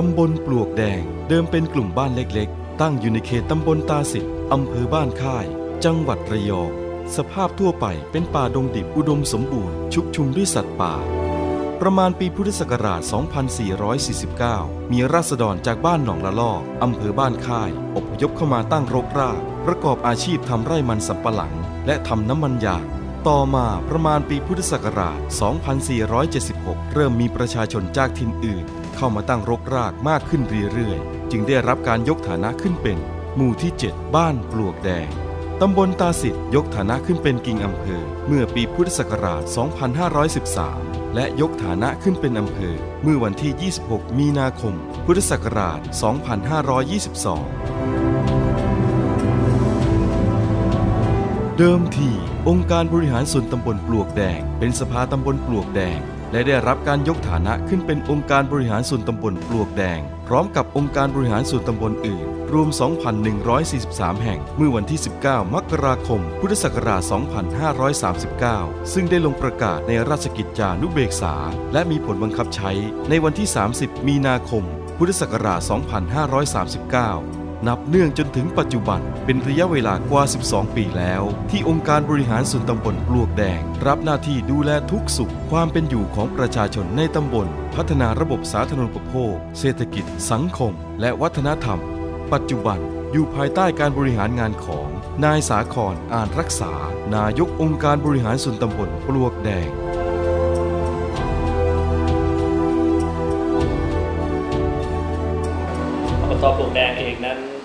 ตำบลปลวกแดง เดิมเป็นกลุ่มบ้านเล็กๆ ตั้งอยู่ในเขตตำบลตาสิทธิ์อำเภอบ้านค่าย จังหวัดระยอง สภาพทั่วไปเป็นป่าดงดิบอุดมสมบูรณ์ ชุกชุมด้วยสัตว์ป่า ประมาณปีพุทธศักราช 2449 มีราษฎรจากบ้านหนองละลอกอำเภอบ้านค่าย อพยพเข้ามาตั้งรกราก ประกอบอาชีพทำไร่มันสำปะหลัง และทำน้ำมันยางต่อมาประมาณปีพุทธศักราช 2476 เริ่มมีประชาชนจากถิ่นอื่น เข้ามาตั้งรกรากมากขึ้นเรื่อยๆ จึงได้รับการยกฐานะขึ้นเป็น หมู่ที่ 7 บ้านปลวกแดง ตำบลตาสิทธิ์ยกฐานะขึ้นเป็นกิ่งอำเภอ เมื่อปีพุทธศักราช 2513 และยกฐานะขึ้นเป็นอำเภอ เมื่อวันที่ 26 มีนาคม พุทธศักราช 2522เดิมทีองค์การบริหารส่วนตำบลปลวกแดง เป็นสภาตำบลปลวกแดง และได้รับการยกฐานะขึ้นเป็นองค์การบริหารส่วนตำบลปลวกแดง พร้อมกับองค์การบริหารส่วนตำบลอื่น รวม 2,143 แห่ง เมื่อวันที่ 19 มกราคม พุทธศักราช 2539 ซึ่งได้ลงประกาศในราชกิจจานุเบกษา และมีผลบังคับใช้ในวันที่ 30 มีนาคม พุทธศักราช 2539 นับเนื่องจนถึงปัจจุบัน เป็นระยะเวลากว่า 12 ปีแล้ว ที่องค์การบริหารส่วนตำบลปลวกแดง รับหน้าที่ดูแลทุกสุข ความเป็นอยู่ของประชาชนในตำบล พัฒนาระบบสาธารณูปโภค เศรษฐกิจ สังคม และวัฒนธรรม ปัจจุบันอยู่ภายใต้การบริหารงานของนายสาครอ่านรักษา นายกองค์การบริหารส่วนตำบลปลวกแดงอบตปลวกแดงเองนั้น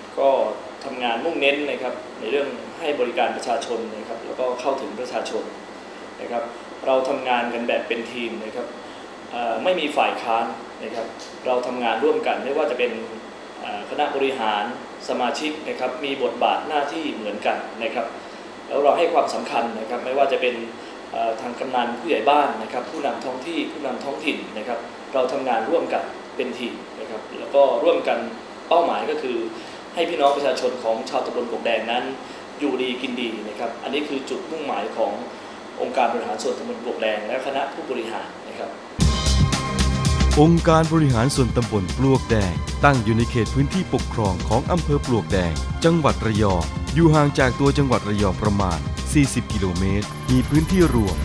านมุ่งเน้นนะครับในเรื่องให้บริการประชาชนนะครับแล้วก็เข้าถึงประชาชนนะครับเราทำงานกันแบบเป็นทีมนะครับไม่มีฝ่ายค้านนะครับเราทำงานร่วมกันไม่ว่าจะเป็นคณะบริหารสมาชิกนะครับมีบทบาทหน้าที่เหมือนกันนะครับแล้วเราให้ความสำคัญนะครับไม่ว่าจะเป็นทางกำนันผู้ใหญ่บ้านนะครับผู้นำท้องที่ผู้นำท้องถิ่นนะครับเราทำงานร่วมกันเป็นทีมนะครับแล้วก็ร่วมกันเป้าหมายก็คือ ให้พี่น้องประชาชนของชาวตำบลกบแดงนั้น อยู่ดีกินดีนะครับ อันนี้คือจุดมุ่งหมายขององค์การบริหารส่วนตำบลกบแดงและคณะผู้บริหารนะครับ องค์การบริหารส่วนตำบลปลวกแดง ตั้งอยู่ในเขตพื้นที่ปกครองของอำเภอปลวกแดง จังหวัดระยองอยู่ห่างจากตัวจังหวัดระยองประมาณ 40 กิโลเมตร มีพื้นที่รวม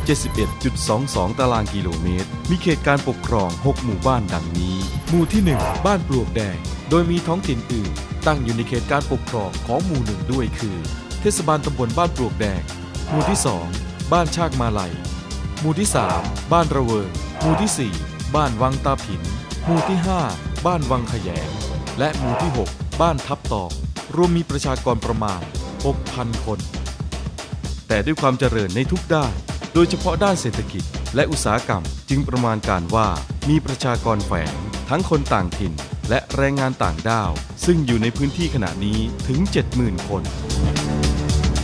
71.22 ตารางกิโลเมตร มีเขตการปกครอง 6 หมู่บ้านดังนี้ หมู่ที่ 1 บ้านปลวกแดง โดยมีท้องถิ่นอื่น ตั้งอยู่ในเขตการปกครองของหมู่หนึ่งด้วยคือ เทศบาลตำบลบ้านปลวกแดง หมู่ที่ 2 บ้านชากมาลัย หมู่ที่ 3 บ้านระเวิง หมู่ที่ 4 บ้านวังตาผิน หมู่ที่ 5 บ้านวังขยง และหมู่ที่ 6 บ้านทับตอกรวมมีประชากรประมาณ 6,000 คน แต่ด้วยความเจริญในทุกด้าน โดยเฉพาะด้านเศรษฐกิจ และอุตสาหกรรม จึงประมาณการว่ามีประชากรแฝง ทั้งคนต่างถิ่น และแรงงานต่างด้าว ซึ่งอยู่ในพื้นที่ขณะนี้ถึง 70,000 คน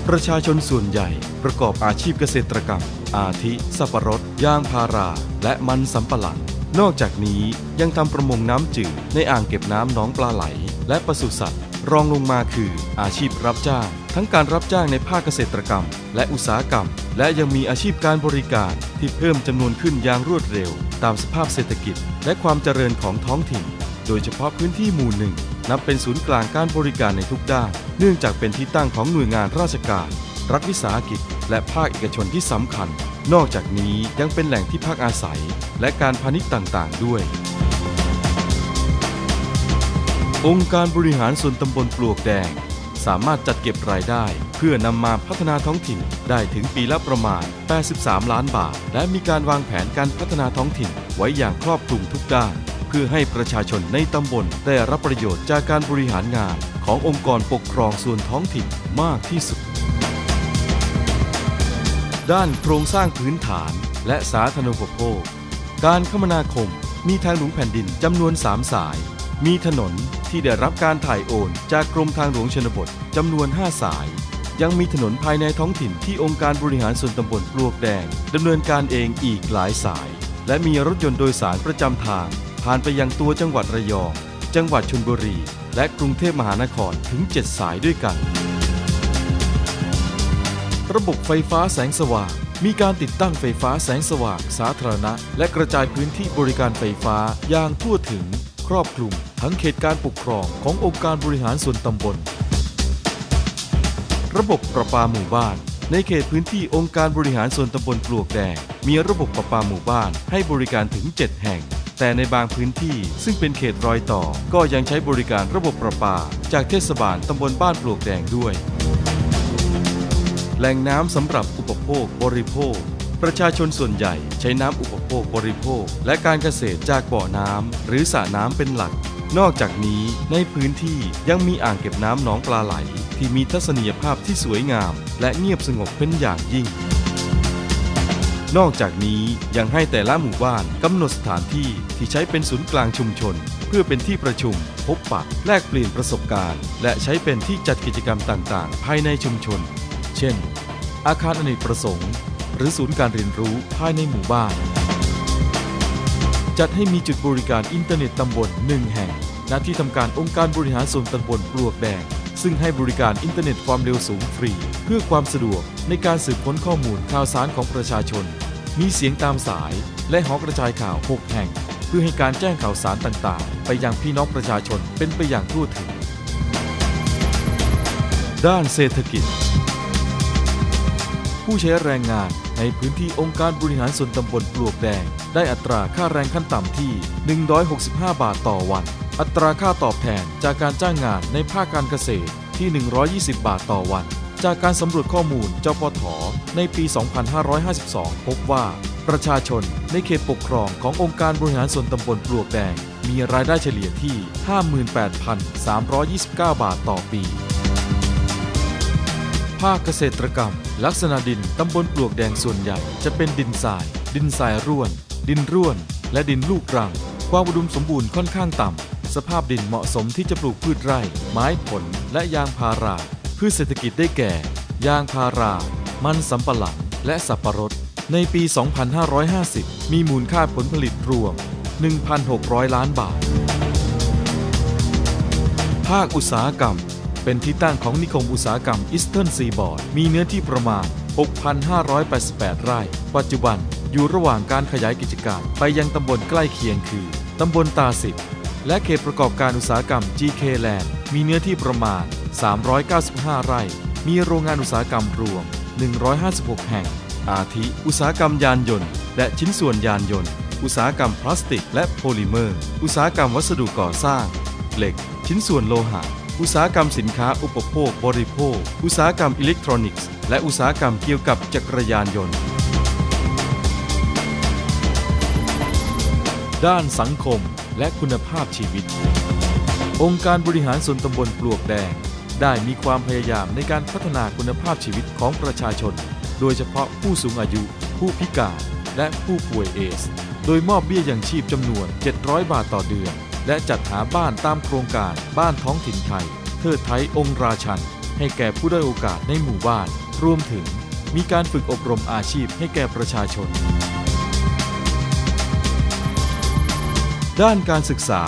ประชาชนส่วนใหญ่ประกอบอาชีพเกษตรกรรม อาทิสับปะรดยางพารา และมันสำปะหลังนอกจากนี้ยังทำประมงน้ำจืดในอ่างเก็บน้ำหนองปลาไหล และปศุสัตว์ รองลงมาคืออาชีพรับจ้าง ทั้งการรับจ้างในภาคเกษตรกรรม และอุตสาหกรรม และยังมีอาชีพการบริการที่เพิ่มจำนวนขึ้นอย่างรวดเร็ว ตามสภาพเศรษฐกิจ และความเจริญของท้องถิ่น โดยเฉพาะพื้นที่หมู่หนึ่งนับเป็นศูนย์กลางการบริการในทุกด้าน เนื่องจากเป็นที่ตั้งของหน่วยงานราชการ รัฐวิสาหกิจ และภาคเอกชนที่สำคัญ นอกจากนี้ยังเป็นแหล่งที่พักอาศัย และการพาณิชย์ต่างๆ ด้วย องค์การบริหารส่วนตำบลปลวกแดง สามารถจัดเก็บรายได้ เพื่อนำมาพัฒนาท้องถิ่นได้ถึงปีละประมาณ 83 ล้านบาท และมีการวางแผนการพัฒนาท้องถิ่น ไว้อย่างครอบคลุมทุกด้าน เพื่อให้ประชาชนในตำบลได้รับประโยชน์จากการบริหารงาน ขององค์กรปกครองส่วนท้องถิ่นมากที่สุด ด้านโครงสร้างพื้นฐาน และสาธารณูปโภค การคมนาคมมีทางหลวงแผ่นดินจำนวน 3 สาย มีถนนที่ได้รับการถ่ายโอนจากกรมทางหลวงชนบทจำนวน 5 สาย ยังมีถนนภายในท้องถิ่นที่องค์การบริหารส่วนตำบลปลวกแดงดำเนินการเองอีกหลายสาย และมีรถยนต์โดยสารประจำทาง ผ่านไปยังตัวจังหวัดระยอง จังหวัดชลบุรี และกรุงเทพมหานครถึง 7 สายด้วยกัน ระบบไฟฟ้าแสงสว่างมีการติดตั้งไฟฟ้าแสงสว่างสาธารณะ และกระจายพื้นที่บริการไฟฟ้าอย่างทั่วถึง รอบคลุม ทั้งเขตการปกครองขององค์การบริหารส่วนตำบล ระบบประปาหมู่บ้าน ในเขตพื้นที่องค์การบริหารส่วนตำบลปลวกแดง มีระบบประปาหมู่บ้านให้บริการถึง 7 แห่ง แต่ในบางพื้นที่ซึ่งเป็นเขตรอยต่อ ก็ยังใช้บริการระบบประปา จากเทศบาลตำบลบ้านปลวกแดงด้วย แหล่งน้ำสำหรับอุปโภคบริโภค ประชาชนส่วนใหญ่ใช้น้ำอุปโภคบริโภค และการเกษตรจากบ่อน้ำหรือสระน้ำเป็นหลัก นอกจากนี้ในพื้นที่ยังมีอ่างเก็บน้ำหนองปลาไหล ที่มีทัศนียภาพที่สวยงาม และเงียบสงบเป็นอย่างยิ่ง นอกจากนี้ยังให้แต่ละหมู่บ้านกำหนดสถานที่ที่ใช้เป็นศูนย์กลางชุมชน เพื่อเป็นที่ประชุม พบปะแลกเปลี่ยนประสบการณ์ และใช้เป็นที่จัดกิจกรรมต่างๆ ภายในชุมชน เช่น อาคารอเนกประสงค์ หรือศูนย์การเรียนรู้ภายในหมู่บ้าน จัดให้มีจุดบริการอินเทอร์เน็ตตำบลหนึ่งแห่งณที่ทำการองค์การบริหารส่วนตำบลปลวกแดงซึ่งให้บริการอินเทอร์เน็ตความเร็วสูงฟรี เพื่อความสะดวกในการสืบค้นข้อมูลข่าวสารของประชาชน มีเสียงตามสายและหอกระจายข่าว 6 แห่ง เพื่อให้การแจ้งข่าวสารต่างๆ ไปยังพี่น้องประชาชนเป็นไปอย่างทั่วถึง ด้านเศรษฐกิจ ผู้ใช้แรงงานในพื้นที่องค์การบริหารส่วนตำบลปลวกแดง ได้อัตราค่าแรงขั้นต่ำที่ 165 บาทต่อวัน อัตราค่าตอบแทนจากการจ้างงานในภาคการเกษตรที่ 120 บาทต่อวัน จากการสำรวจข้อมูลเจ้าปทในปี 2552 พบว่า ประชาชนในเขตปกครองขององค์การบริหารส่วนตำบลปลวกแดง มีรายได้เฉลี่ยที่ 58,329 บาทต่อปี ภาคเกษตรกรรม ลักษณะดินตำบลปลวกแดงส่วนใหญ่จะเป็นดินทราย ดินทรายร่วน ดินร่วน และดินลูกรัง ความอุดมสมบูรณ์ค่อนข้างต่ำ สภาพดินเหมาะสมที่จะปลูกพืชไร่ ไม้ผล และยางพารา พืชเศรษฐกิจได้แก่ ยางพารา มันสำปะหลัง และสับปะรด ในปี 2550 มีมูลค่าผลผลิตรวม 1,600 ล้านบาท ภาคอุตสาหกรรม เป็นที่ตั้งของนิคมอุตสาหกรรมอิสเทิร์นซีบอร์ดมีเนื้อที่ประมาณ 6,588 ไร่ ปัจจุบันอยู่ระหว่างการขยายกิจการไปยังตำบลใกล้เคียงคือ ตำบลตาสิบ และเขตประกอบการอุตสาหกรรม GK Land มีเนื้อที่ประมาณ 395 ไร่ มีโรงงานอุตสาหกรรมรวม 156 แห่ง อาทิอุตสาหกรรมยานยนต์ และชิ้นส่วนยานยนต์ อุตสาหกรรมพลาสติก และโพลิเมอร์ อุตสาหกรรมวัสดุก่อสร้าง เหล็ก ชิ้นส่วนโลหะ อุตสาหกรรมสินค้าอุปโภคบริโภค อุตสาหกรรมอิเล็กทรอนิกส์ และอุตสาหกรรมเกี่ยวกับจักรยานยนต์ ด้านสังคมและคุณภาพชีวิต องค์การบริหารส่วนตำบลปลวกแดง ได้มีความพยายามในการพัฒนาคุณภาพชีวิตของประชาชน โดยเฉพาะผู้สูงอายุ ผู้พิการ และผู้ป่วยเอส โดยมอบเบี้ยยังชีพจำนวน 700 บาทต่อเดือน และจัดหาบ้านตามโครงการบ้านท้องถิ่นไทยเทิดไทยองค์ราชัน ให้แก่ผู้ได้โอกาสในหมู่บ้าน รวมถึงมีการฝึกอบรมอาชีพให้แก่ประชาชน ด้านการศึกษา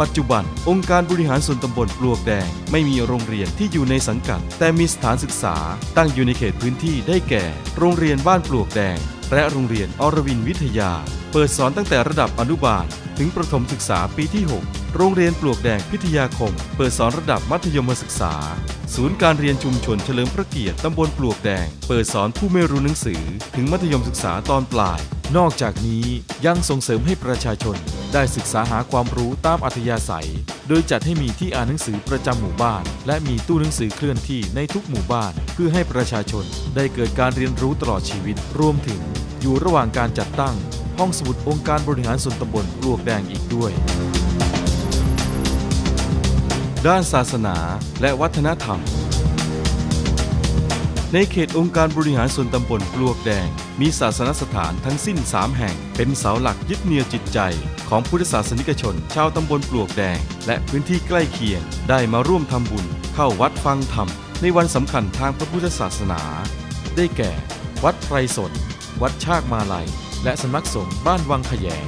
ปัจจุบัน องค์การบริหารส่วนตำบลปลวกแดง ไม่มีโรงเรียนที่อยู่ในสังกัด แต่มีสถานศึกษา ตั้งอยู่ในเขตพื้นที่ได้แก่ โรงเรียนบ้านปลวกแดง และโรงเรียนอรวินวิทยา เปิดสอนตั้งแต่ระดับอนุบาล ถึงประถมศึกษาปีที่ 6 โรงเรียนปลวกแดงพิทยาคม เปิดสอนระดับมัธยมศึกษา ศูนย์การเรียนชุมชนเฉลิมพระเกียรติตำบลปลวกแดง เปิดสอนผู้ไม่รู้หนังสือ ถึงมัธยมศึกษาตอนปลาย นอกจากนี้ยังส่งเสริมให้ประชาชน ได้ศึกษาหาความรู้ตามอัธยาศัย ดยจัดให้มีที่อ่านหนังสือประจำหมู่บ้าน และมีตู้หนังสือเคลื่อนที่ในทุกหมู่บ้าน เพื่อให้ประชาชนได้เกิดการเรียนรู้ตลอดชีวิต รวมถึงอยู่ระหว่างการจัดตั้ง ห้องสมุดองค์การบริหารส่วนตำบลปลวกแดงอีกด้วย ด้านศาสนาและวัฒนธรรม ในเขตองค์การบริหารส่วนตำบลปลวกแดง มีศาสนสถานทั้งสิ้น 3 แห่ง เป็นเสาหลักยึดเหนี่ยวจิตใจ ของพุทธศาสนิกชน ชาวตำบลปลวกแดง และพื้นที่ใกล้เคียง ได้มาร่วมทำบุญ เข้าวัดฟังธรรม ในวันสำคัญทางพระพุทธศาสนา ได้แก่ วัดไพรสน วัดชากมาลัย และสำนักสงฆ์บ้านวังขยง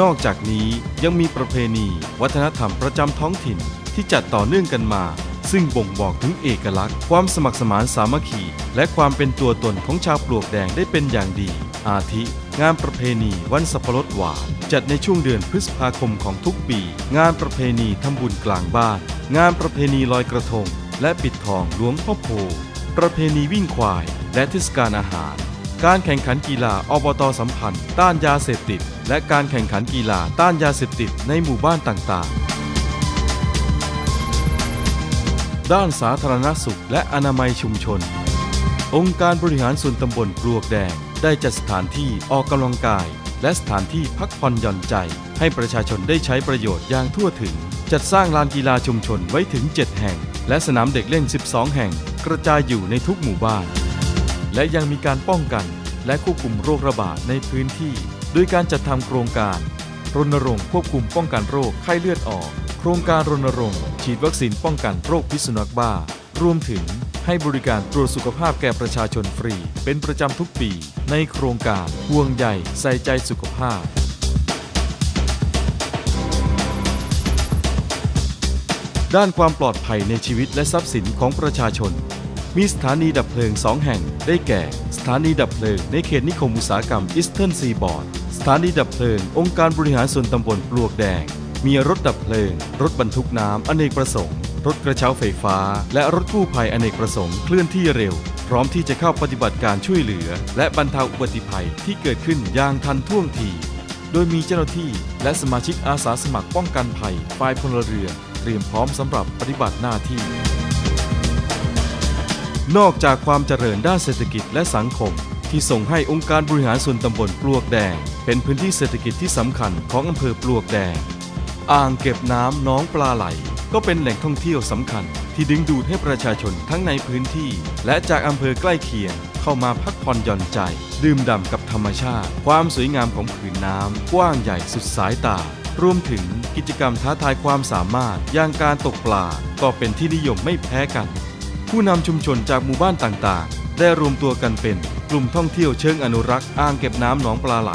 นอกจากนี้ยังมีประเพณี วัฒนธรรมประจำท้องถิ่นที่จัดต่อเนื่องกันมา ซึ่งบ่งบอกถึงเอกลักษณ์ ความสมัครสมานสามัคคี และความเป็นตัวตนของชาวปลวกแดงได้เป็นอย่างดี อาทิ งานประเพณีวันสับปะรดหวาน จัดในช่วงเดือนพฤษภาคมของทุกปี งานประเพณีทำบุญกลางบ้าน งานประเพณีลอยกระทง และปิดทองหลวงพ่อโพประเพณีวิ่งควาย และเทศกาลอาหาร การแข่งขันกีฬาอบตสัมพันธ์ ต้านยาเสพติด และการแข่งขันกีฬาต้านยาเสพติดในหมู่บ้านต่างๆ ด้านสาธารณสุขและอนามัยชุมชน องค์การบริหารส่วนตำบลปลวกแดง ได้จัดสถานที่ออกกำลังกาย และสถานที่พักผ่อนหย่อนใจ ให้ประชาชนได้ใช้ประโยชน์อย่างทั่วถึง จัดสร้างลานกีฬาชุมชนไว้ถึง 7 แห่ง และสนามเด็กเล่น 12 แห่ง กระจายอยู่ในทุกหมู่บ้าน และยังมีการป้องกัน และควบคุมโรคระบาดในพื้นที่ โดยการจัดทำโครงการรณรงค์ควบคุมป้องกันโรคไข้เลือดออก ครงการรณรงค์ฉีดวัคซีนป้องกันโรคพิษสุนัขบ้า รวมถึงให้บริการตรวจสุขภาพแก่ประชาชนฟรี เป็นประจำทุกปี ในโครงการห่วงใยใส่ใจสุขภาพ ด้านความปลอดภัยในชีวิตและทรัพย์สินของประชาชน มีสถานีดับเพลิง2แห่ง ได้แก่ สถานีดับเพลิงในเขตนิคมอุตสาหกรรมอิสเทิร์นซีบอร์ด สถานีดับเพลิงองค์การบริหารส่วนตำบลปลวกแดง มีรถดับเพลิง รถบรรทุกน้ำอเนกประสงค์ รถกระเช้าไฟฟ้า และรถกู้ภัยอเนกประสงค์เคลื่อนที่เร็ว พร้อมที่จะเข้าปฏิบัติการช่วยเหลือ และบรรเทาอุบัติภัยที่เกิดขึ้นอย่างทันท่วงที โดยมีเจ้าหน้าที่และสมาชิกอาสาสมัครป้องกันภัยฝ่ายพลเรือเตรียมพร้อมสำหรับปฏิบัติหน้าที่ นอกจากความเจริญด้านเศรษฐกิจและสังคมที่ส่งให้องค์การบริหารส่วนตำบลปลวกแดง เป็นพื้นที่เศรษฐกิจที่สำคัญของอำเภอปลวกแดง อ่างเก็บน้ำหน้องปลาไหล ก็เป็นแหล่งท่องเที่ยวสำคัญ ที่ดึงดูดให้ประชาชนทั้งในพื้นที่ และจากอำเภอใกล้เคียง เข้ามาพักผ่อนหย่อนใจ ดื่มด่ำกับธรรมชาติ ความสวยงามของผืนน้ำกว้างใหญ่สุดสายตารวมถึงกิจกรรมท้าทายความสามารถอย่างการตกปลา ก็เป็นที่นิยมไม่แพ้กัน ผู้นำชุมชนจากหมู่บ้านต่างๆ ได้รวมตัวกันเป็นกลุ่มท่องเที่ยวเชิงอนุรักษ์อ่างเก็บน้ำหนองปลาไหล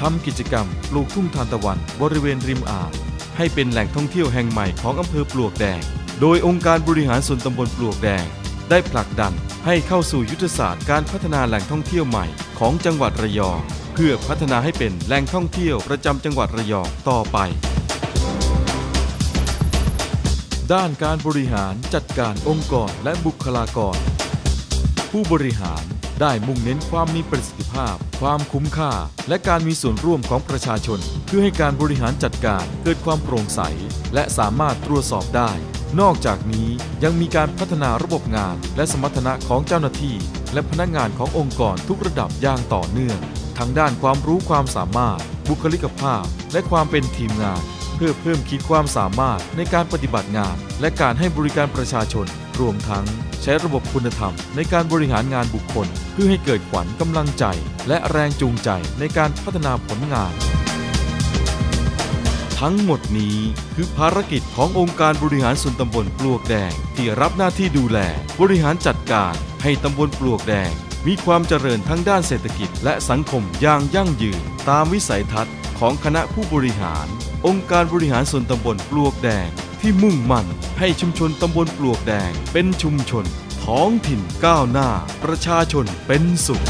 ทำกิจกรรมปลูกทุ่งทานตะวันบริเวณริมอ่าง ให้เป็นแหล่งท่องเที่ยวแห่งใหม่ของอำเภอปลวกแดง โดยองค์การบริหารส่วนตำบลปลวกแดง ได้ผลักดันให้เข้าสู่ยุทธศาสตร์การพัฒนาแหล่งท่องเที่ยวใหม่ของจังหวัดระยอง เพื่อพัฒนาให้เป็นแหล่งท่องเที่ยวประจำจังหวัดระยองต่อไป ด้านการบริหารจัดการองค์กรและบุคลากร ผู้บริหาร ได้มุ่งเน้นความมีประสิทธิภาพ ความคุ้มค่า และการมีส่วนร่วมของประชาชน เพื่อให้การบริหารจัดการเกิดความโปร่งใส และสามารถตรวจสอบได้ นอกจากนี้ยังมีการพัฒนาระบบงาน และสมรรถนะของเจ้าหน้าที่ และพนักงานขององค์กรทุกระดับอย่างต่อเนื่องทั้งด้านความรู้ความสามารถ บุคลิกภาพ และความเป็นทีมงาน เพื่อเพิ่มขีดความสามารถในการปฏิบัติงาน และการให้บริการประชาชน รวมทั้งใช้ระบบคุณธรรมในการบริหารงานบุคคล พื่อให้เกิดขวัญกำลังใจ และแรงจูงใจในการพัฒนาผลงาน ทั้งหมดนี้คือภารกิจขององค์การบริหารส่วนตำบลปลวกแดง ที่รับหน้าที่ดูแล บริหารจัดการให้ตำบลปลวกแดง มีความเจริญทั้งด้านเศรษฐกิจ และสังคมอย่างยั่งยืน ตามวิสัยทัศน์ของคณะผู้บริหาร องค์การบริหารส่วนตำบลปลวกแดงที่มุ่งมั่นให้ชุมชนตำบลปลวกแดงเป็นชุมชน ท้องถิ่นก้าวหน้า ประชาชนเป็นสุข